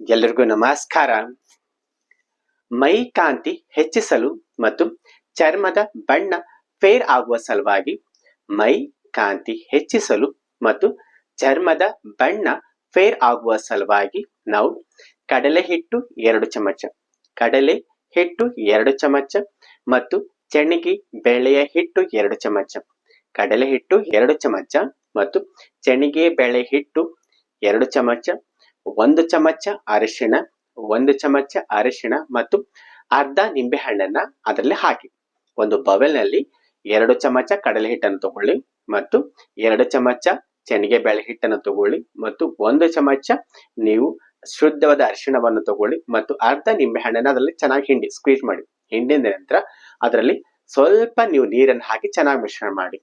ಎಲ್ರಿಗೂ ನಮಸ್ಕಾರ. ಮೈ ಕಾಂತಿ ಹೆಚ್ಚಿಸಲು ಮತ್ತು ಚರ್ಮದ ಬಣ್ಣ ಫೇರ್ ಆಗುವ ಸಲುವಾಗಿ ಮೈ ಕಾಂತಿ ಹೆಚ್ಚಿಸಲು ಮತ್ತು ಚರ್ಮದ ಬಣ್ಣ ಫೇರ್ ಆಗುವ ಸಲುವಾಗಿ ನಾವು ಕಡಲೆ ಹಿಟ್ಟು ಎರಡು ಚಮಚ, ಕಡಲೆ ಹಿಟ್ಟು ಎರಡು ಚಮಚ ಮತ್ತು ಚೆಣಿಗೆ ಬೇಳೆಯ ಹಿಟ್ಟು ಎರಡು ಚಮಚ, ಕಡಲೆ ಹಿಟ್ಟು ಎರಡು ಚಮಚ ಮತ್ತು ಚೆಣಿಗೆ ಬೇಳೆ ಹಿಟ್ಟು ಎರಡು ಚಮಚ ಒಂದು ಚಮಚ ಅರಿಶಿಣ, ಒಂದು ಚಮಚ ಅರಿಶಿಣ ಮತ್ತು ಅರ್ಧ ನಿಂಬೆ ಹಣ್ಣನ್ನ ಅದರಲ್ಲಿ ಹಾಕಿ. ಒಂದು ಬವೆಲ್ನಲ್ಲಿ ಎರಡು ಚಮಚ ಕಡಲೆ ಹಿಟ್ಟನ್ನು ತಗೊಳ್ಳಿ ಮತ್ತು ಎರಡು ಚಮಚ ಚೆನ್ನಿಗೆ ಬೇಳೆ ಹಿಟ್ಟನ್ನು ತಗೊಳ್ಳಿ ಮತ್ತು ಒಂದು ಚಮಚ ನೀವು ಶುದ್ಧವಾದ ಅರಿಶಿಣವನ್ನು ತಗೊಳ್ಳಿ ಮತ್ತು ಅರ್ಧ ನಿಂಬೆ ಹಣ್ಣನ್ನು ಅದರಲ್ಲಿ ಚೆನ್ನಾಗಿ ಹಿಂಡಿ ಸ್ಕ್ವೀಸ್ ಮಾಡಿ. ಹಿಂಡಿದ ನಂತರ ಅದರಲ್ಲಿ ಸ್ವಲ್ಪ ನೀವು ನೀರನ್ನು ಹಾಕಿ ಚೆನ್ನಾಗಿ ಮಿಶ್ರಣ ಮಾಡಿ.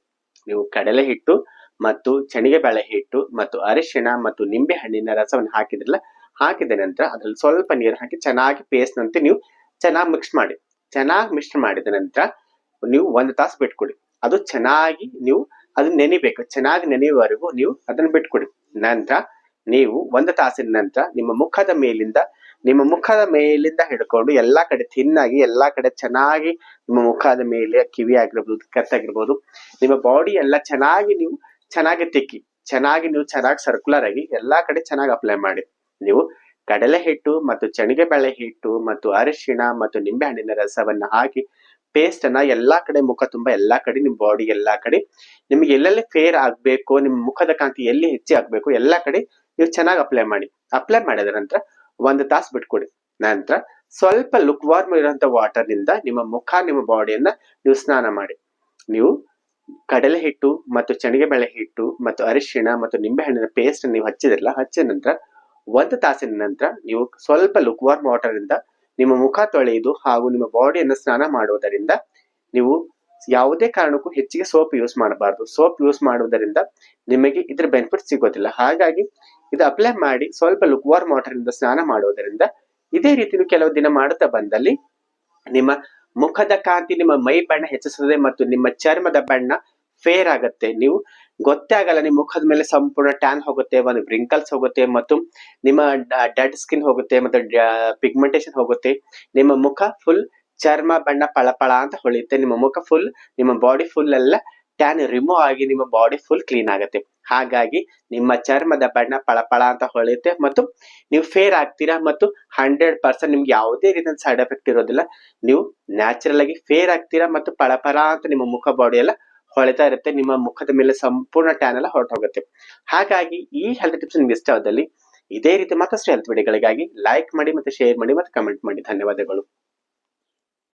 ನೀವು ಕಡಲೆ ಹಿಟ್ಟು ಮತ್ತು ಚಣಿಗೆ ಬೇಳೆ ಹಿಟ್ಟು ಮತ್ತು ಅರಿಶಿಣ ಮತ್ತು ನಿಂಬೆ ಹಣ್ಣಿನ ರಸವನ್ನು ಹಾಕಿದ್ರಲ್ಲ, ಹಾಕಿದ ನಂತರ ಅದ್ರಲ್ಲಿ ಸ್ವಲ್ಪ ನೀರು ಹಾಕಿ ಚೆನ್ನಾಗಿ ಪೇಸ್ಟ್ ನಂತೆ ನೀವು ಚೆನ್ನಾಗಿ ಮಿಕ್ಸ್ ಮಾಡಿ. ಚೆನ್ನಾಗಿ ಮಿಕ್ಸ್ ಮಾಡಿದ ನಂತರ ನೀವು ಒಂದು ತಾಸು ಬಿಟ್ಕೊಡಿ. ಅದು ಚೆನ್ನಾಗಿ ನೀವು ಅದನ್ನ ನೆನಿಬೇಕು. ಚೆನ್ನಾಗಿ ನೆನೆಯುವವರೆಗೂ ನೀವು ಅದನ್ನ ಬಿಟ್ಕೊಡಿ. ನಂತರ ನೀವು ಒಂದು ತಾಸಿನ ನಂತರ ನಿಮ್ಮ ಮುಖದ ಮೇಲಿಂದ, ನಿಮ್ಮ ಮುಖದ ಮೇಲಿಂದ ಹಿಡ್ಕೊಂಡು ಎಲ್ಲಾ ಕಡೆ ತಿನ್ನಾಗಿ ಎಲ್ಲಾ ಕಡೆ ಚೆನ್ನಾಗಿ ನಿಮ್ಮ ಮುಖದ ಮೇಲೆ ಕಿವಿ ಆಗಿರ್ಬೋದು ಕತ್ತಾಗಿರ್ಬೋದು, ನಿಮ್ಮ ಬಾಡಿ ಎಲ್ಲ ಚೆನ್ನಾಗಿ ನೀವು ಚೆನ್ನಾಗಿ ತಿಕ್ಕಿ, ಚೆನ್ನಾಗಿ ನೀವು ಚೆನ್ನಾಗಿ ಸರ್ಕ್ಯುಲರ್ ಆಗಿ ಎಲ್ಲಾ ಕಡೆ ಚೆನ್ನಾಗಿ ಅಪ್ಲೈ ಮಾಡಿ. ನೀವು ಕಡಲೆ ಹಿಟ್ಟು ಮತ್ತು ಚಣಿಗೆ ಬೆಳೆ ಹಿಟ್ಟು ಮತ್ತು ಅರಿಶಿಣ ಮತ್ತು ನಿಂಬೆ ಹಣ್ಣಿನ ರಸವನ್ನ ಹಾಕಿ ಪೇಸ್ಟ್ ಅನ್ನ ಎಲ್ಲಾ ಕಡೆ ಮುಖ ತುಂಬಾ ಎಲ್ಲಾ ಕಡೆ ನಿಮ್ ಬಾಡಿ ಎಲ್ಲಾ ಕಡೆ ನಿಮ್ಗೆ ಎಲ್ಲೆಲ್ಲಿ ಫೇರ್ ಆಗ್ಬೇಕು, ನಿಮ್ ಮುಖದ ಕಾಂತಿ ಎಲ್ಲಿ ಹೆಚ್ಚಿ ಆಗ್ಬೇಕು ಎಲ್ಲಾ ಕಡೆ ನೀವು ಚೆನ್ನಾಗಿ ಅಪ್ಲೈ ಮಾಡಿ. ಅಪ್ಲೈ ಮಾಡಿದ ನಂತರ ಒಂದು ತಾಸು ಬಿಟ್ಕೊಡಿ. ನಂತರ ಸ್ವಲ್ಪ ಲುಕ್ ವಾರ್ಮ್ ಇರುವಂತ ವಾಟರ್ನಿಂದ ನಿಮ್ಮ ಮುಖ, ನಿಮ್ಮ ಬಾಡಿಯನ್ನ ನೀವು ಸ್ನಾನ ಮಾಡಿ. ನೀವು ಕಡಲೆ ಹಿಟ್ಟು ಮತ್ತು ಚಣಿಗೆ ಬೆಳೆ ಹಿಟ್ಟು ಮತ್ತು ಅರಿಶಿಣ ಮತ್ತು ನಿಂಬೆಹಣ್ಣಿನ ಪೇಸ್ಟ್ ನೀವು ಹಚ್ಚಿದಿರಲ್ಲ, ಹಚ್ಚಿದ ನಂತರ ಒಂದು ತಾಸಿನ ನಂತರ ನೀವು ಸ್ವಲ್ಪ ಲುಕ್ ವಾರ್ಮ್ ವಾಟರ್ ಇಂದ ನಿಮ್ಮ ಮುಖ ತೊಳೆಯುವುದು ಹಾಗೂ ನಿಮ್ಮ ಬಾಡಿಯನ್ನು ಸ್ನಾನ ಮಾಡುವುದರಿಂದ ನೀವು ಯಾವುದೇ ಕಾರಣಕ್ಕೂ ಹೆಚ್ಚಿಗೆ ಸೋಪ್ ಯೂಸ್ ಮಾಡಬಾರ್ದು. ಸೋಪ್ ಯೂಸ್ ಮಾಡುವುದರಿಂದ ನಿಮಗೆ ಇದ್ರ ಬೆನಿಫಿಟ್ ಸಿಗೋದಿಲ್ಲ. ಹಾಗಾಗಿ ಇದು ಅಪ್ಲೈ ಮಾಡಿ ಸ್ವಲ್ಪ ಲುಕ್ ವಾರ್ಮ್ ವಾಟರ್ ಇಂದ ಸ್ನಾನ ಮಾಡುವುದರಿಂದ ಇದೇ ರೀತಿ ಕೆಲವು ದಿನ ಮಾಡುತ್ತಾ ಬಂದಲ್ಲಿ ನಿಮ್ಮ ಮುಖದ ಕಾಂತಿ ನಿಮ್ಮ ಮೈ ಬಣ್ಣ ಹೆಚ್ಚಿಸುತ್ತದೆ ಮತ್ತು ನಿಮ್ಮ ಚರ್ಮದ ಬಣ್ಣ ಫೇರ್ ಆಗುತ್ತೆ. ನೀವು ಗೊತ್ತೇ ಆಗಲ್ಲ, ನಿಮ್ಮ ಮುಖದ ಮೇಲೆ ಸಂಪೂರ್ಣ ಟ್ಯಾನ್ ಹೋಗುತ್ತೆ, ಒಂದು ಬ್ರಿಂಕಲ್ಸ್ ಹೋಗುತ್ತೆ ಮತ್ತು ನಿಮ್ಮ ಡೆಡ್ ಸ್ಕಿನ್ ಹೋಗುತ್ತೆ ಮತ್ತು ಪಿಗ್ಮೆಂಟೇಶನ್ ಹೋಗುತ್ತೆ. ನಿಮ್ಮ ಮುಖ ಫುಲ್ ಚರ್ಮ ಬಣ್ಣ ಪಳಪಳ ಅಂತ ಹೊಳೆಯುತ್ತೆ. ನಿಮ್ಮ ಮುಖ ಫುಲ್ ನಿಮ್ಮ ಬಾಡಿ ಫುಲ್ ಎಲ್ಲ ಟ್ಯಾನ್ ರಿಮೂವ್ ಆಗಿ ನಿಮ್ಮ ಬಾಡಿ ಫುಲ್ ಕ್ಲೀನ್ ಆಗುತ್ತೆ. ಹಾಗಾಗಿ ನಿಮ್ಮ ಚರ್ಮದ ಬಣ್ಣ ಪಳಪಳ ಅಂತ ಹೊಳೆಯುತ್ತೆ ಮತ್ತು ನೀವು ಫೇರ್ ಆಗ್ತೀರಾ ಮತ್ತು ಹಂಡ್ರೆಡ್ ಪರ್ಸೆಂಟ್ ನಿಮ್ಗೆ ಯಾವುದೇ ರೀತಿಯ ಸೈಡ್ ಎಫೆಕ್ಟ್ ಇರೋದಿಲ್ಲ. ನೀವು ನ್ಯಾಚುರಲ್ ಆಗಿ ಫೇರ್ ಆಗ್ತೀರಾ ಮತ್ತು ಪಳಪಳ ಅಂತ ನಿಮ್ಮ ಮುಖ ಬಾಡಿ ಎಲ್ಲ ಹೊಳಿತಾ ಇರುತ್ತೆ. ನಿಮ್ಮ ಮುಖದ ಮೇಲೆ ಸಂಪೂರ್ಣ ಟ್ಯಾನ್ ಎಲ್ಲ ಹೊರಟೋಗುತ್ತೆ. ಹಾಗಾಗಿ ಈ ಹೆಲ್ತ್ ಟಿಪ್ಸ್ ನಿಮ್ಗೆ ಇಷ್ಟವಾದಲ್ಲಿ ಇದೇ ರೀತಿ ಮತ್ತಷ್ಟು ಹೆಲ್ತ್ ವಿಡಿಯೋಗಳಿಗಾಗಿ ಲೈಕ್ ಮಾಡಿ ಮತ್ತೆ ಶೇರ್ ಮಾಡಿ ಮತ್ತೆ ಕಮೆಂಟ್ ಮಾಡಿ. ಧನ್ಯವಾದಗಳು.